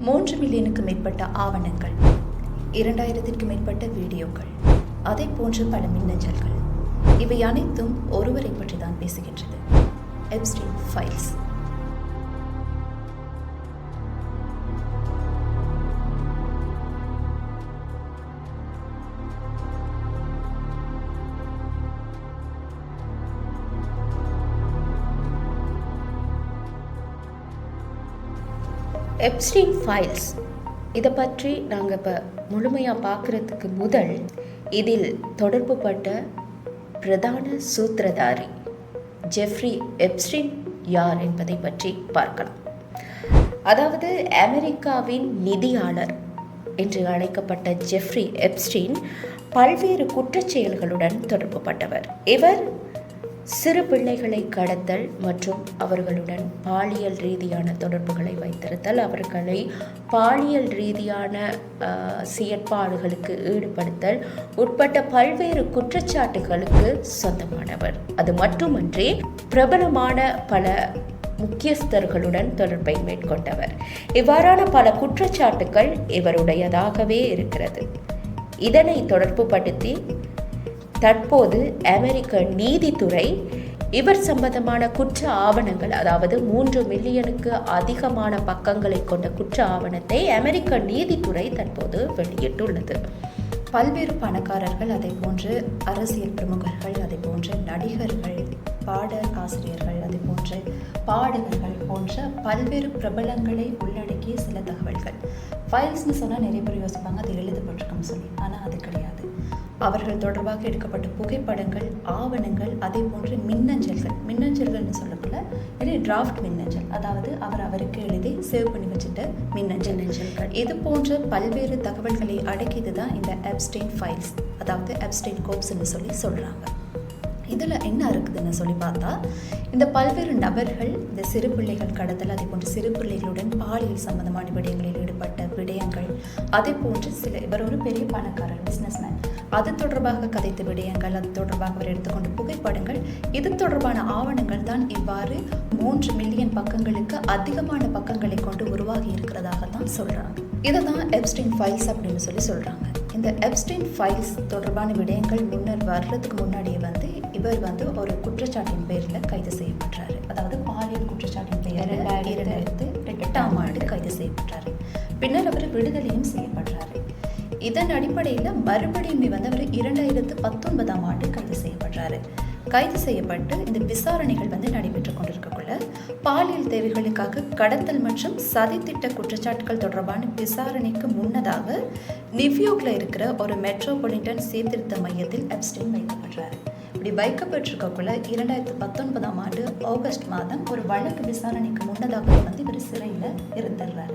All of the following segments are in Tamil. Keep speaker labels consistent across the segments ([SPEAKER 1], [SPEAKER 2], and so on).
[SPEAKER 1] மூன்று மில்லியனுக்கு மேற்பட்ட ஆவணங்கள் இரண்டாயிரத்திற்கு மேற்பட்ட வீடியோக்கள் அதை போன்ற பல மின்னஞ்சல்கள். இவை அனைத்தும் ஒருவரை பற்றி தான் பேசுகின்றது. எப்ஸ்டின் ஃபைல்ஸ்
[SPEAKER 2] எப்ஸ்டீன் ஃபைல்ஸ் இதை பற்றி நாங்கள் இப்போ முழுமையாக பார்க்குறதுக்கு முதல் இதில் தொடர்புபட்ட பிரதான சூத்திரதாரி ஜெஃப்ரி எப்ஸ்டீன் யார் என்பதை பற்றி பார்க்கலாம். அதாவது அமெரிக்காவின் நிதியாளர் என்று அழைக்கப்பட்ட ஜெஃப்ரி எப்ஸ்டீன் பல்வேறு குற்றச்செயல்களுடன் தொடர்புபட்டவர். இவர் சிறு பிள்ளைகளை கடத்தல் மற்றும் அவர்களுடன் பாலியல் ரீதியான தொடர்புகளை வைத்திருத்தல் அவர்களை பாலியல் ரீதியான செயற்பாடுகளுக்கு ஈடுபடுத்தல் உட்பட்ட பல்வேறு குற்றச்சாட்டுகளுக்கு சொந்தமானவர். அது மட்டுமன்றி பிரபலமான பல முக்கியஸ்தர்களுடன் தொடர்பை மேற்கொண்டவர். இவ்வாறான பல குற்றச்சாட்டுகள் இவருடையதாகவே இருக்கிறது. இதனை தொடர்புபடுத்தி தற்போது அமெரிக்க நீதித்துறை இவர் சம்பந்தமான குற்ற ஆவணங்கள் அதாவது மூன்று மில்லியனுக்கு அதிகமான பக்கங்களை கொண்ட குற்ற ஆவணத்தை அமெரிக்க நீதித்துறை தற்போது வெளியிட்டுள்ளது.
[SPEAKER 1] பல்வேறு பணக்காரர்கள் அதை போன்று அரசியல் பிரமுகர்கள் அதை போன்று நடிகர்கள் பாட ஆசிரியர்கள் அதே போன்று பாடகர்கள் போன்ற பல்வேறு பிரபலங்களை உள்ளடக்கிய சில தகவல்கள். ஃபைல்ஸ்னு சொன்னால் நிறைய பேர் யோசிப்பாங்க அது எழுதப்பட்டிருக்குன்னு சொல்லி. ஆனால் அது கிடையாது. அவர்கள் தொடர்பாக எடுக்கப்பட்ட புகைப்படங்கள் ஆவணங்கள் அதே போன்று மின்னஞ்சல்கள். மின்னஞ்சல்கள்னு சொல்லக்குள்ள நிறைய டிராஃப்ட் மின்னஞ்சல். அதாவது அவர் அவருக்கு எழுதி சேவ் பண்ணி வச்சுட்ட மின்னஞ்சல்.
[SPEAKER 2] மின்னஞ்சல்கள்.
[SPEAKER 1] இது போன்ற பல்வேறு தகவல்களை அடக்கியது தான் இந்த அப்ஸ்டெயின் ஃபைல்ஸ் அதாவது அப்ஸ்டெயின் கோப்ஸ்னு சொல்லி சொல்கிறாங்க இதில் என்ன இருக்குதுன்னு சொல்லி பார்த்தா இந்த பல்வேறு நபர்கள் இந்த சிறு பிள்ளைகள் கடத்தல் அதே போன்று சிறு பிள்ளைகளுடன் பாலியல் சம்பந்தமான விடயங்களில் ஈடுபட்ட விடயங்கள் அதே போன்று சில இவர் ஒரு பெரிய பணக்காரர் பிஸ்னஸ்மேன் அது தொடர்பாக கதைத்த விடயங்கள் அது தொடர்பாக அவர் எடுத்துக்கொண்ட புகைப்படங்கள் இது தொடர்பான ஆவணங்கள் தான் இவ்வாறு மூன்று மில்லியன் பக்கங்களுக்கு அதிகமான பக்கங்களை கொண்டு உருவாகி இருக்கிறதாக தான் சொல்கிறாங்க இதை தான் எப்ஸ்டின் ஃபைல்ஸ் அப்படின்னு சொல்லி சொல்கிறாங்க இந்த எப்ஸ்டின் ஃபைல்ஸ் தொடர்பான விடயங்கள் முன்னர் வர்றதுக்கு முன்னாடியே வந்து இவர் வந்து ஒரு குற்றச்சாட்டின் பேரில் கைது செய்யப்பட்டாரு. அதாவது பாலியல் குற்றச்சாட்டின் பெயரில்
[SPEAKER 2] இரண்டாயிரத்து
[SPEAKER 1] எட்டாம் ஆண்டு கைது செய்யப்பட்டாரு. பின்னர் அவர் விடுதலையும் செய்யப்படுறாரு இதன் அடிப்படையில் மறுபடியும் வந்து அவர் இரண்டாயிரத்து பத்தொன்பதாம் ஆண்டு கைது செய்யப்படுறாரு கைது செய்யப்பட்டு இந்த விசாரணைகள் வந்து நடைபெற்று கொண்டிருக்கக்குள்ள பாலியல் தேவைகளுக்காக கடத்தல் மற்றும் சதித்திட்ட குற்றச்சாட்டுகள் தொடர்பான விசாரணைக்கு முன்னதாக நிவ்யோக்ல இருக்கிற ஒரு மெட்ரோபாலிட்டன் சீர்திருத்த மையத்தில் அப்ஸ்டின் வைக்கப்படுறாரு இப்படி வைக்கப்பட்டிருக்கக்குள்ள இரண்டாயிரத்து பத்தொன்பதாம் ஆண்டு ஆகஸ்ட் மாதம் ஒரு வழக்கு விசாரணைக்கு முன்னதாக வந்து இவர் சிறையில் இருந்துடுறாரு.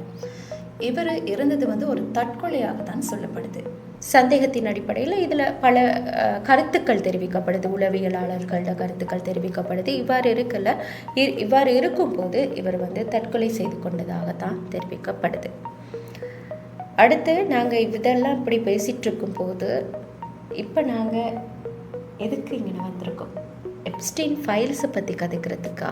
[SPEAKER 1] இவர் இருந்தது வந்து ஒரு தற்கொலையாக தான் சொல்லப்படுது.
[SPEAKER 2] சந்தேகத்தின் அடிப்படையில் இதில் பல கருத்துக்கள் தெரிவிக்கப்படுது. உளவியலாளர்களோட கருத்துக்கள் தெரிவிக்கப்படுது. இவ்வாறு இருக்கல இ- இவ்வாறு இருக்கும்போது இவர் வந்து தற்கொலை செய்து கொண்டதாகத்தான் தெரிவிக்கப்படுது. அடுத்து நாங்கள் இதெல்லாம் இப்படி பேசிகிட்டு இருக்கும்போது இப்போ நாங்கள் எதுக்கு இங்கே வந்திருக்கோம் எப்ஸ்டீன் ஃபைல்ஸை பற்றி கதைக்கிறதுக்கா?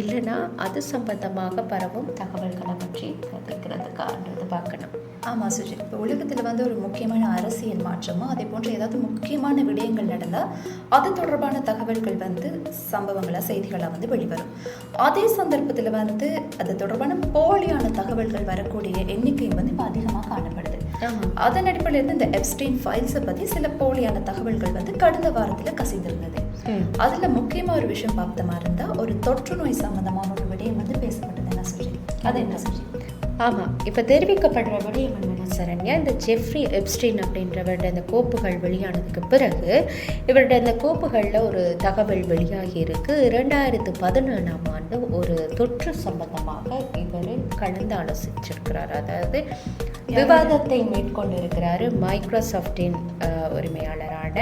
[SPEAKER 2] இல்லைன்னா அது சம்பந்தமாக பரவும் தகவல்களை பற்றி கதைக்கிறதுக்கான்றது பார்க்கணும்.
[SPEAKER 1] ஆமாம் சுஜித் இப்போ உலகத்தில் வந்து ஒரு முக்கியமான அரசியல் மாற்றமோ அதே போன்ற ஏதாவது முக்கியமான விடயங்கள் நடந்தால் அது தொடர்பான தகவல்கள் வந்து சம்பவங்களாக செய்திகளாக வந்து வெளிவரும். அதே சந்தர்ப்பத்தில் வந்து அது தொடர்பான போலியான தகவல்கள் வரக்கூடிய எண்ணிக்கை வந்து இப்போ அதிகமாக காணப்படுது. அதன் அடிப்படையில் இருந்து இந்த எப்ஸ்டீன் ஃபைல்ஸை பற்றி சில போலியான தகவல்கள் வந்து கடந்த வாரத்தில் கசிந்திருந்தது. அதில் முக்கியமாக ஒரு விஷயம் பார்த்தமா இருந்தால் ஒரு தொற்று நோய் சம்பந்தமான ஒரு விடயம் வந்து பேசப்பட்டது. என்ன சுஜி அது என்ன சுஜி
[SPEAKER 2] ஆமாம் இப்போ தெரிவிக்கப்படுற விடயம் என்னென்ன சரண்யா இந்த ஜெஃப்ரி எப்ஸ்டீன் அப்படின்றவருடைய அந்த கோப்புகள் வெளியானதுக்கு பிறகு இவருடைய அந்த கோப்புகளில் ஒரு தகவல் வெளியாகி இருக்கு. இரண்டாயிரத்து பதினேழாம் ஆண்டு ஒரு தொற்று சம்பந்தமாக இவர் கலந்து ஆலோசிச்சிருக்கிறார் அதாவது விவாதத்தை மேற்கொண்டு இருக்கிறாரு மைக்ரோசாஃப்டின் உரிமையாளரான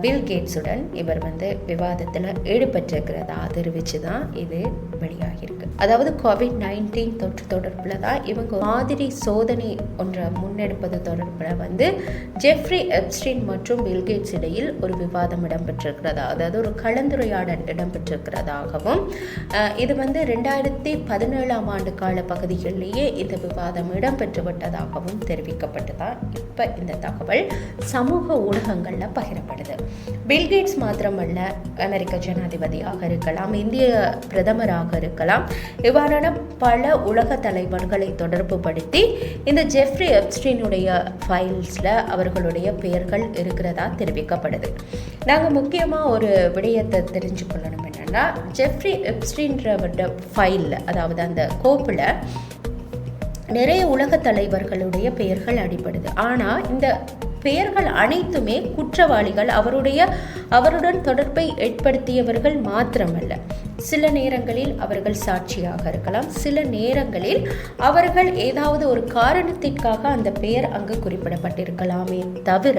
[SPEAKER 2] பில் கேட்ஸுடன் இவர் வந்து விவாதத்தில் ஈடுபட்டிருக்கிறதா தெரிவித்து தான் இது வெளியாகிருக்கு அதாவது கோவிட் நைன்டீன் தொற்று தொடர்பில் தான் இவங்க மாதிரி சோதனை ஒன்றை முன்னெடுப்பது தொடர்பில் வந்து ஜெஃப்ரி எப்ஸ்டின் மற்றும் பில்கேட்ஸ் இடையில் ஒரு விவாதம் இடம்பெற்றிருக்கிறதா? அதாவது ஒரு கலந்துரையாடல் இடம்பெற்றிருக்கிறதாகவும் இது வந்து ரெண்டாயிரத்தி பதினேழாம் ஆண்டு கால பகுதிகளிலேயே இந்த விவாதம் இடம்பெற்று விட்டதாகவும் தெரிவிக்கப்பட்டதான் இப்போ இந்த தகவல் சமூக ஊடகங்களில் பகிரப்படுது. பில்கேட்ஸ் மாத்திரமல்ல அமெரிக்க ஜனாதிபதியாக இருக்கலாம் இந்திய பிரதமராக இருக்கலாம் இவ்வாறான பல உலக தலைவர்களை தொடர்பு படுத்தி இந்த ஜெஃப்ரி எப்ஸ்டீனுடைய ஃபைல்ஸில் அவர்களுடைய பெயர்கள் இருக்கிறதா தெரிவிக்கப்படுது. நாங்கள் முக்கியமாக ஒரு விடயத்தை தெரிஞ்சு கொள்ளணும் என்னென்னா ஜெஃப்ரி எப்ஸ்டீன்றவரோட ஃபைலில் அதாவது அந்த கோப்பில் நிறைய உலக தலைவர்களுடைய பெயர்கள் அடிபடுது. ஆனால் இந்த பெயர்கள் அனைத்துமே குற்றவாளிகள். அவருடைய அவருடன் தொடர்பை ஏற்படுத்தியவர்கள் மாத்திரமல்ல. சில நேரங்களில் அவர்கள் சாட்சியாக இருக்கலாம். சில நேரங்களில் அவர்கள் ஏதாவது ஒரு காரணத்திற்காக அந்த பெயர் அங்கு குறிப்பிடப்பட்டிருக்கலாமே தவிர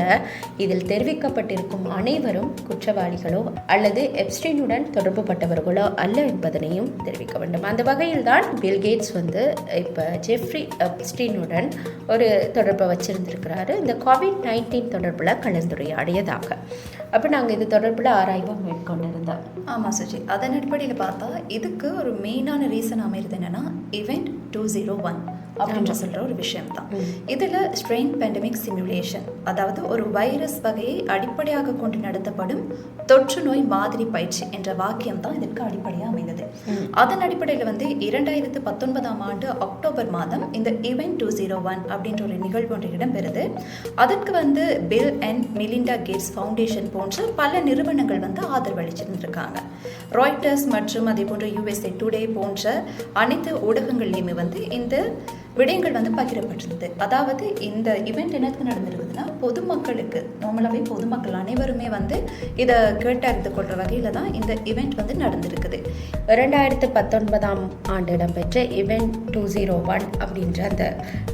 [SPEAKER 2] இதில் தெரிவிக்கப்பட்டிருக்கும் அனைவரும் குற்றவாளிகளோ அல்லது எப்ஸ்டீனுடன் தொடர்பு பட்டவர்களோ அல்ல என்பதனையும் தெரிவிக்க வேண்டும். அந்த வகையில் தான் பில்கேட்ஸ் வந்து இப்போ ஜெஃப்ரி எப்ஸ்டீனுடன் ஒரு தொடர்பை வச்சிருந்திருக்கிறாரு. இந்த கோவிட் நைன்டீன் தொடர்பில் கலந்துரையாடியதாக. அப்போ நாங்கள் இது தொடர்பில் ஆராய்வு மேற்கொண்டிருந்தோம்.
[SPEAKER 1] ஆமாம் சுஜி. அதன் அடிப்படையில் பார்த்தா இதுக்கு ஒரு மெயினான ரீசன் அமைகிறது என்னென்னா இவெண்ட் டூ ஜீரோ ஒன் அப்படின்ற சொல்கிற ஒரு விஷயம் தான். இதில் ஸ்ட்ரெயின் பேண்டமிக் சிமுலேஷன் அதாவது ஒரு வைரஸ் வகையை அடிப்படையாக கொண்டு நடத்தப்படும் தொற்று நோய் மாதிரி பயிற்சி என்ற வாக்கியம் தான் இதற்கு அடிப்படையாக அமைந்தது. அதன் அடிப்படையில் வந்து இரண்டாயிரத்து பத்தொன்பதாம் ஆண்டு அக்டோபர் மாதம் இந்த இவெண்ட் டூ ஜீரோ ஒன் அப்படின்ற ஒரு நிகழ்வு ஒன்று இடம்பெறுது. அதற்கு வந்து Bill and Melinda Gates Foundation போன்ற பல நிறுவனங்கள் வந்து ஆதரவு அளிச்சிருந்திருக்காங்க. ராய்டர்ஸ் மற்றும் அதே போன்ற யூஎஸ்ஏ டுடே போன்ற அனைத்து ஊடகங்கள்லையுமே வந்து இந்த விடயங்கள் வந்து பகிரப்பட்டிருந்தது. அதாவது இந்த இவெண்ட் என்னத்துக்கு நடந்திருக்குதுன்னா பொதுமக்களுக்கு நார்மலாகவே பொதுமக்கள் அனைவருமே வந்து இதை கேட்டறிந்து கொள்கிற வகையில் தான் இந்த இவெண்ட் வந்து நடந்திருக்குது.
[SPEAKER 2] ரெண்டாயிரத்து பத்தொன்பதாம் ஆண்டு இடம்பெற்ற இவெண்ட் டூ ஜீரோ ஒன் அப்படின்ற அந்த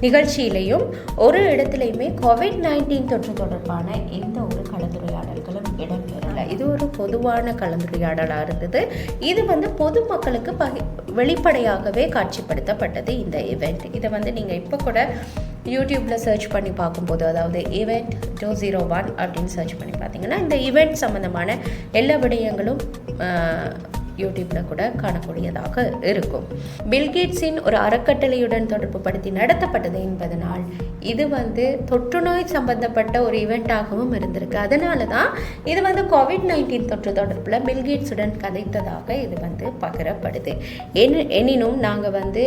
[SPEAKER 2] நிகழ்ச்சியிலையும் ஒரு இடத்துலையுமே கோவிட் நைன்டீன் தொற்று தொடர்பான எந்த ஒரு கலந்துரையாடல் இது ஒரு பொதுவான கலந்துரையாடலாக இருந்தது. இது வந்து பொதுமக்களுக்கு பகி வெளிப்படையாகவே காட்சிப்படுத்தப்பட்டது இந்த இவெண்ட் இதை வந்து நீங்கள் இப்போ கூட யூடியூப்பில் சர்ச் பண்ணி பார்க்கும்போது அதாவது ஈவெண்ட் டூ ஜீரோ ஒன் அப்படின்னு சர்ச் பண்ணி பார்த்தீங்கன்னா இந்த ஈவெண்ட் சம்மந்தமான எல்லா விடயங்களும் யூடியூப்பில் கூட காணக்கூடியதாக இருக்கும். பில்கேட்ஸின் ஒரு அறக்கட்டளையுடன் தொடர்பு படுத்தி நடத்தப்பட்டது என்பதனால் இது வந்து தொற்றுநோய் சம்பந்தப்பட்ட ஒரு ஈவெண்ட்டாகவும் இருந்திருக்கு. அதனால தான் இது வந்து கோவிட் நைன்டீன் தொற்று தொடர்பில் பில்கேட்ஸுடன் கதைத்ததாக இது வந்து பகிரப்படுது. எனி எனினும் நாங்கள் வந்து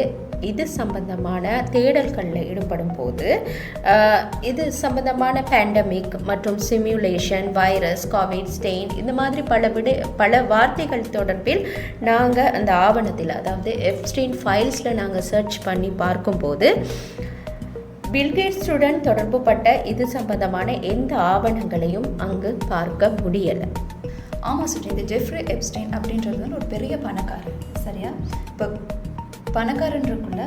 [SPEAKER 2] இது சம்பந்தமான தேடல்களில் ஈடுபடும் போது இது சம்பந்தமான பேண்டமிக் மற்றும் சிமுலேஷன் வைரஸ் கோவிட் ஸ்டெயின் இந்த மாதிரி பல விட பல வார்த்தைகள் தொடர்பில் நாங்கள் அந்த ஆவணத்தில் அதாவது எஃப்ஸ்டீன் ஃபைல்ஸில் நாங்கள் சர்ச் பண்ணி பார்க்கும்போது பில்கேட்ஸுடன் தொடர்புபட்ட இது சம்பந்தமான எந்த ஆவணங்களையும் அங்கு பார்க்க முடியலை.
[SPEAKER 1] ஆமாம் சுற்றி இந்த ஜெஃப்ரி எப்ஸ்டைன் அப்படின்றது வந்து ஒரு பெரிய பணக்காரர் சரியா? இப்போ பணக்காரன்றக்குள்ள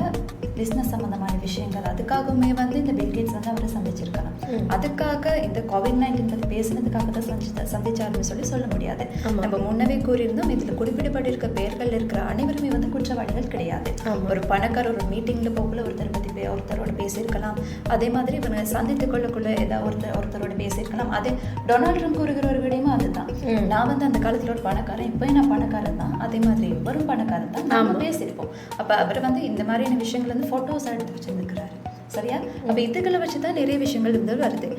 [SPEAKER 1] பிஸ்னஸ் சம்மந்தமான விஷயங்கள் அதுக்காகவுமே வந்து இந்த பில்கேட்ஸ் வந்து அவரை சந்திச்சிருக்கலாம். அதுக்காக இந்த கோவிட் நைன்டீன் பற்றி பேசுனதுக்காக தான் சந்திச்சு சந்திச்சாருன்னு சொல்லி சொல்ல முடியாது. நம்ம முன்னவே கூறியிருந்தோம் இதில் குறிப்பிடப்பட்டிருக்க பேர்கள் இருக்கிற அனைவருமே வந்து குற்றவாளிகள் கிடையாது. ஒரு பணக்காரர் ஒரு மீட்டிங்கில் போகல ஒருத்தர் பற்றி ஒருத்தரோட பேசியிருக்கலாம் அதே மாதிரி இவங்க சந்தித்து கொள்ளக்குள்ள ஏதாவது ஒருத்தர் ஒருத்தரோட பேசியிருக்கலாம் அதே டொனால்ட் ட்ரம்ப் கூறுகிற ஒரு விடயமும் அதுதான். நான் வந்து அந்த காலத்தில் ஒரு பணக்காரன் இப்போ நான் பணக்காரன் தான் அதே மாதிரி இவரும் பணக்காரன் தான்
[SPEAKER 2] ஆமா.
[SPEAKER 1] பேசியிருப்போம் அப்போ அவர் வந்து இந்த மாதிரியான விஷயங்கள் வந்து ஃபோட்டோஸ் எடுத்து வச்சிருந்துக்கிறாரு சரியா? அப்போ இதுகளை வச்சு தான் நிறைய விஷயங்கள் வந்து வருது.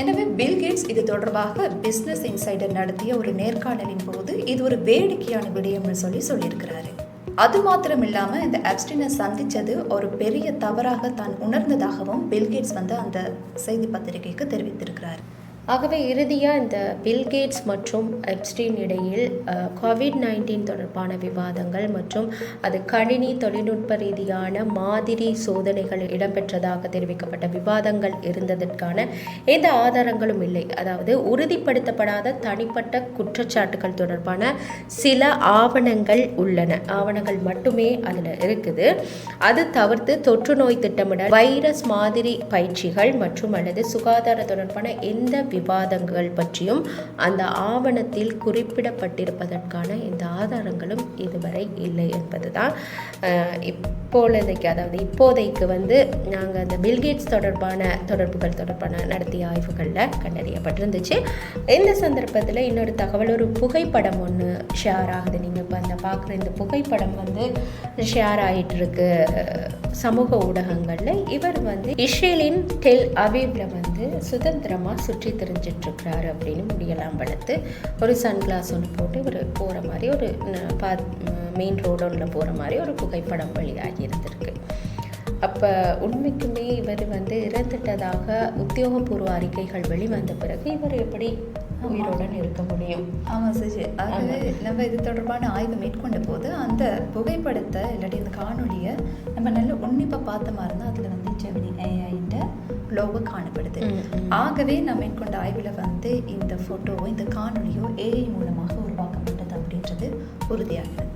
[SPEAKER 1] எனவே பில் கேட்ஸ் இது தொடர்பாக பிஸ்னஸ் இன்சைடர் நடத்திய ஒரு நேர்காணலின் போது இது ஒரு வேடிக்கையான விடயம்னு சொல்லி சொல்லியிருக்கிறாரு. அது மாத்திரம் இல்லாமல் இந்த அப்ஸ்டினை சந்தித்தது ஒரு பெரிய தவறாக தான் உணர்ந்ததாகவும் பில்கேட்ஸ் வந்து அந்த செய்தி பத்திரிகைக்கு தெரிவித்திருக்கிறார்.
[SPEAKER 2] ஆகவே இறுதியாக இந்த பில்கேட்ஸ் மற்றும் எப்ஸ்டீன் இடையில் கோவிட் நைன்டீன் தொடர்பான விவாதங்கள் மற்றும் அது கணினி தொழில்நுட்ப ரீதியான மாதிரி சோதனைகள் இடம்பெற்றதாக தெரிவிக்கப்பட்ட விவாதங்கள் இருந்ததற்கான எந்த ஆதாரங்களும் இல்லை. அதாவது உறுதிப்படுத்தப்படாத தனிப்பட்ட குற்றச்சாட்டுகள் தொடர்பான சில ஆவணங்கள் உள்ளன. ஆவணங்கள் மட்டுமே அதில் இருக்குது. அது தவிர்த்து தொற்று நோய் திட்டமிடல் வைரஸ் மாதிரி பயிற்சிகள் மற்றும் அல்லது சுகாதார தொடர்பான எந்த விவாதங்கள் பற்றியும் அந்த ஆவணத்தில் குறிப்பிடப்பட்டிருப்பதற்கான இந்த ஆதாரங்களும் இதுவரை இல்லை என்பதுதான் அஹ், இப்பொழுதைக்கு அதாவது இப்போதைக்கு வந்து நாங்கள் அந்த பில்கேட்ஸ் தொடர்பான தொடர்புகள் தொடர்பான நடத்திய ஆய்வுகளில் கண்டறியப்பட்டிருந்துச்சு. இந்த சந்தர்ப்பத்தில் இன்னொரு தகவல் ஒரு புகைப்படம் ஒன்று ஷேர் ஆகுது. நீங்கள் இப்போ அந்த பார்க்குற இந்த புகைப்படம் வந்து ஷேர் ஆகிட்டு இருக்கு சமூக ஊடகங்களில். இவர் வந்து இஸ்ரேலின் டெல் அபீப்ல வந்து சுதந்திரமாக சுற்றி திரிஞ்சிட்டு இருக்கிறாரு அப்படின்னு முடியெல்லாம் வளர்த்து ஒரு சன்கிளாஸ் ஒன்று போட்டு இவர் போகிற மாதிரி ஒரு பா மெயின் ரோடு ஒன்றில் போகிற மாதிரி ஒரு புகைப்படம் வெளியாகி இருந்திருக்கு. அப்போ உண்மைக்குமே இவர் வந்து இறந்துட்டதாக உத்தியோகபூர்வ அறிக்கைகள் வெளிவந்த பிறகு இவர் எப்படி உயிருடன் இருக்க முடியும்?
[SPEAKER 1] ஆமாம் சஜி. ஆகவே நம்ம இது தொடர்பான ஆய்வு மேற்கொண்ட போது அந்த புகைப்படத்தை இல்லாட்டி இந்த காணொளியை நம்ம நல்ல உன்னிப்பாக பார்த்தமா இருந்தால் அதில் வந்து ஜெமினி ஏஐன்ற லோகோ காணப்படுது. ஆகவே நான் மேற்கொண்ட ஆய்வில் வந்து இந்த ஃபோட்டோவோ இந்த காணொளியோ ஏஐ மூலமாக உருவாக்கப்பட்டது அப்படின்றது உறுதியாகிறது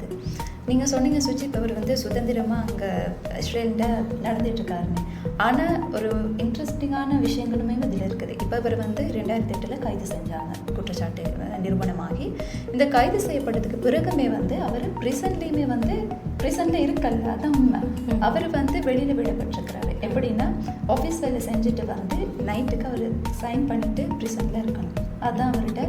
[SPEAKER 1] நீங்கள் சொன்னீங்க சுஜி இப்போ அவர் வந்து சுதந்திரமாக அங்கே இஸ்ரேலில் நடந்துட்டுருக்காருன்னு. ஆனால் ஒரு இன்ட்ரெஸ்டிங்கான விஷயங்களுமே இதில் இருக்குது. இப்போ இவர் வந்து ரெண்டாயிரத்தி எட்டில் கைது செஞ்சாங்க. குற்றச்சாட்டு நிரூபணமாகி. இந்த கைது செய்யப்பட்டதுக்கு பிறகுமே வந்து அவர் ப்ரிசன்லேயுமே வந்து ப்ரிசனில் இருக்கல்ல அதான் உண்மை. அவர் வந்து வெளியில் விடப்பட்டிருக்கிறாரு. எப்படின்னா ஆஃபீஸ் வேலை செஞ்சுட்டு வந்து நைட்டுக்கு அவர் சைன் பண்ணிவிட்டு ப்ரிசனில் இருக்கணும். அதுதான் அவர்கிட்ட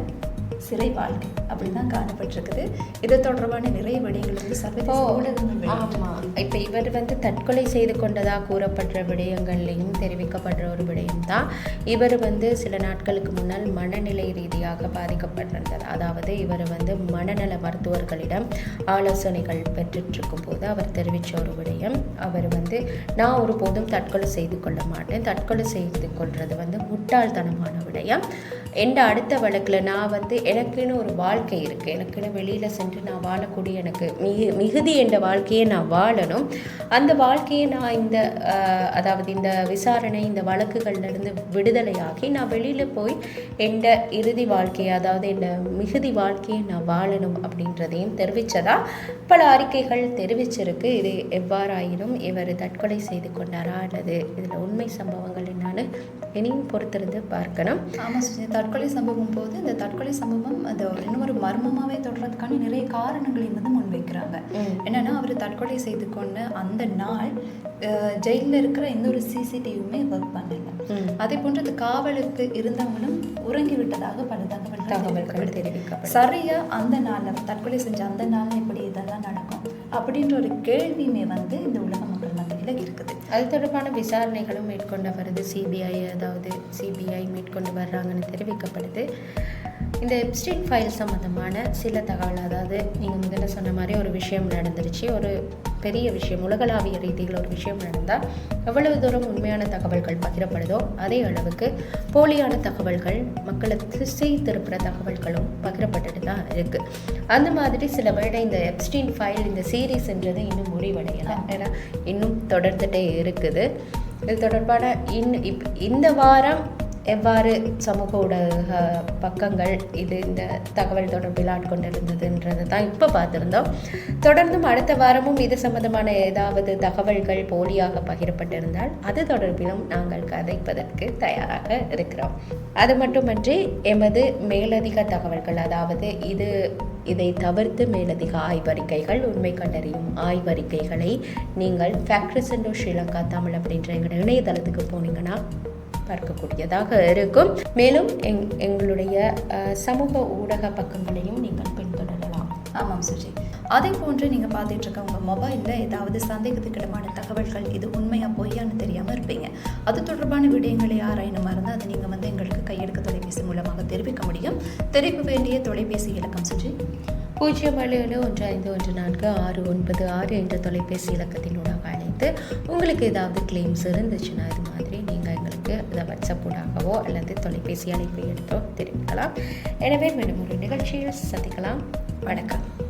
[SPEAKER 1] சிறை வாழ்க்கை அப்படிதான் காணப்பட்டிருக்குது. இது தொடர்பான நிறைய விடயங்கள் வந்து சர்வதேச ஊடகங்கள்
[SPEAKER 2] ஆமாம் இப்போ இவர் வந்து தற்கொலை செய்து கொண்டதாக கூறப்படுற விடயங்கள்லையும் தெரிவிக்கப்படுற ஒரு விடயம் தான் இவர் வந்து சில நாட்களுக்கு முன்னால் மனநிலை ரீதியாக பாதிக்கப்பட்டிருந்தார். அதாவது இவர் வந்து மனநல மருத்துவர்களிடம் ஆலோசனைகள் பெற்றுட்ருக்கும் போது அவர் தெரிவித்த ஒரு விடயம் அவர் வந்து நான் ஒருபோதும் தற்கொலை செய்து கொள்ள மாட்டேன். தற்கொலை செய்து கொள்வது வந்து முட்டாள்தனமான விடயம். எந்த அடுத்த வழக்கில் நான் வந்து எனக்குன்னு ஒரு வாழ்க்கை இருக்குது எனக்குன்னு வெளியில் சென்று நான் வாழக்கூடிய எனக்கு மிகு மிகுதி என்ற வாழ்க்கையை நான் வாழணும். அந்த வாழ்க்கையை நான் இந்த அதாவது இந்த விசாரணை இந்த வழக்குகள்லேருந்து விடுதலையாகி நான் வெளியில் போய் எந்த இறுதி வாழ்க்கையை அதாவது இந்த மிகுதி வாழ்க்கையை நான் வாழணும் அப்படின்றதையும் தெரிவித்ததா பல அறிக்கைகள் தெரிவிச்சிருக்கு. இது எவ்வாறாயினும் இவர் தற்கொலை செய்து கொண்டாரா? அல்லது இதில் உண்மை சம்பவங்கள் என்னன்னு இனியும் பொறுத்திருந்து பார்க்கணும்
[SPEAKER 1] ஆமாம் சுஜி தற்கொலை சம்பவம் போது இந்த தற்கொலை சம்பவம் அந்த இன்னும் ஒரு மர்மமாகவே தொடர்றதுக்கான நிறைய காரணங்களையும் வந்து முன்வைக்கிறாங்க. என்னன்னா அவர் தற்கொலை செய்து கொண்ட அந்த நாள் ஜெயிலில் இருக்கிற எந்த ஒரு சிசிடிவியுமே ஒர்க் பண்ணல. அதே போன்று அந்த காவலுக்கு இருந்தவங்களும் உறங்கி விட்டதாக பல தகவல்கள்
[SPEAKER 2] தகவல்கள்
[SPEAKER 1] தெரிவிக்கப்படுது.
[SPEAKER 2] தெரிவிக்கப்படுது.
[SPEAKER 1] சரியா அந்த நாள்ல தற்கொலை செஞ்ச அந்த நாள்ல எப்படி இதெல்லாம் நடக்கும் அப்படின்ற ஒரு கேள்வியுமே வந்து இந்த உலக நிலையில் இருக்குது.
[SPEAKER 2] அது தொடர்பான விசாரணைகளும் மேற்கொண்டு வருது சிபிஐ அதாவது சிபிஐ மேற்கொண்டு வர்றாங்கன்னு தெரிவிக்கப்படுது. இந்த எப்ஸ்டீன் ஃபைல் சம்மந்தமான சில தகவல் அதாவது நீங்கள் முதல்ல சொன்ன மாதிரி ஒரு விஷயம் நடந்துருச்சு. ஒரு பெரிய விஷயம் உலகளாவிய ரீதியில் ஒரு விஷயம் நடந்தால் எவ்வளவு தூரம் உண்மையான தகவல்கள் பகிரப்படுதோ அதே அளவுக்கு போலியான தகவல்கள் மக்களை திசை திருப்புற தகவல்களும் பகிரப்பட்டுட்டு தான் இருக்குது அந்த மாதிரி சில வேளை இந்த எப்ஸ்டீன் ஃபைல் இந்த சீரீஸ்ன்றது இன்னும் முடிவடையலை ஏன்னா இன்னும் தொடர்ந்துட்டே இருக்குது. இது தொடர்பான இன் இப் இந்த வாரம் எவ்வாறு சமூக ஊடக பக்கங்கள் இது இந்த தகவல் தொடர்பில் ஆட்கொண்டிருந்ததுன்றதை தான் இப்போ பார்த்துருந்தோம். தொடர்ந்தும் அடுத்த வாரமும் இது சம்பந்தமான ஏதாவது தகவல்கள் போலியாக பகிரப்பட்டிருந்தால் அது தொடர்பிலும் நாங்கள் கதைப்பதற்கு தயாராக இருக்கிறோம். அது மட்டுமன்றி எமது மேலதிக தகவல்கள் அதாவது இது இதை தவிர்த்து மேலதிக ஆய்வறிக்கைகள் உண்மை கண்டறியும் ஆய்வறிக்கைகளை நீங்கள் ஃபேக்ட்ரி சென்டோ ஸ்ரீலங்கா தமிழ் அப்படின்ற எங்களோட இணையதளத்துக்கு போனீங்கன்னா பார்க்கக்கூடியதாக இருக்கும். மேலும் எங் எங்களுடைய சமூக ஊடக பக்கங்களையும் நீங்கள் பின்தொடரலாம்.
[SPEAKER 1] ஆமாம் சுஜி. அதே போன்று நீங்கள் பார்த்துட்டு இருக்க உங்கள் மொபைலில் ஏதாவது சந்தேகத்துக்கிடமான தகவல்கள் இது உண்மையா பொய்யான்னு தெரியாமல் இருப்பீங்க. அது தொடர்பான விடயங்களை ஆராயணுமா இருந்தால் அதை நீங்கள் வந்து எங்களுக்கு கையெடுக்க தொலைபேசி மூலமாக தெரிவிக்க முடியும். தெரிவிக்க வேண்டிய தொலைபேசி இலக்கம் சுஜி?
[SPEAKER 2] பூஜ்ஜியம் ஏழு ஏழு ஒன்று ஐந்து ஒன்று நான்கு ஆறு ஒன்பது ஆறு என்ற தொலைபேசி இலக்கத்தினூடாக அழைத்து உங்களுக்கு ஏதாவது கிளைம்ஸ் இருந்துச்சுன்னா இது இந்த அதை வாட்ஸ்அப் ஊடாகவோ அல்லது தொலைபேசி அழைப்பை எடுத்தோ தெரிவிக்கலாம். எனவே மேலும் ஒரு நிகழ்ச்சியில் சந்திக்கலாம். வணக்கம்.